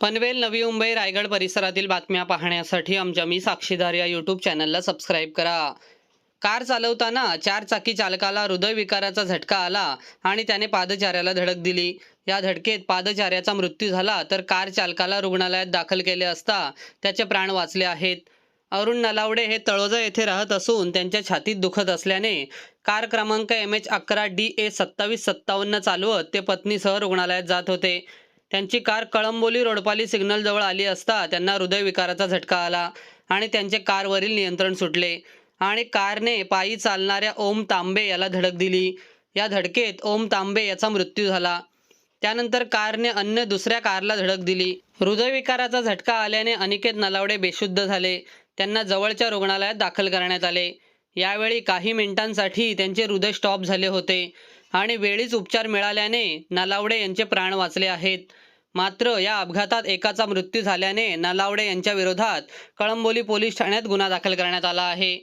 पनवेल नवी मुंबई रायगड परिसरातील बातम्या पाहण्यासाठी आमच्या मी साक्षीदार या यूट्यूब चॅनलला सबस्क्राईब करा. कार चालवताना चार चाकी चालकाला हृदयविकाराचा झटका आला आणि त्याने पादचाऱ्याला धडक दिली. या धडकेत पादचाऱ्याचा मृत्यू झाला तर कार चालकाला रुग्णालयात दाखल केले असता त्याचे प्राण वाचले आहेत. अरुण नलावडे हे तळोजा येथे राहत असून त्यांच्या छातीत दुखत असल्याने कार क्रमांक एम एच अकरा डी ए सत्तावीस सत्तावन्न चालवत ते पत्नीसह रुग्णालयात जात होते. त्यांची कार कळंबोली रोडपाली सिग्नलजवळ आली असता त्यांना हृदयविकाराचा झटका आला आणि त्यांचे कारवरील नियंत्रण सुटले. आणि कारने पायी चालणाऱ्या ओम तांबे याला धडक दिली. या धडकेत ओम तांबे याचा मृत्यू झाला. त्यानंतर कारने अन्य दुसऱ्या कारला धडक दिली. हृदयविकाराचा झटका आल्याने अनिकेत नलावडे बेशुद्ध झाले. त्यांना जवळच्या रुग्णालयात दाखल करण्यात आले. यावेळी काही मिनिटांसाठी त्यांचे हृदय स्टॉप झाले होते. आणि वेळीच उपचार मिळाल्याने नलावडे यांचे प्राण वाचले आहेत. मात्र या अपघातात एकाचा मृत्यू झाल्याने नलावडे यांच्या विरोधात कळंबोली पोलीस ठाण्यात गुन्हा दाखल करण्यात आला आहे.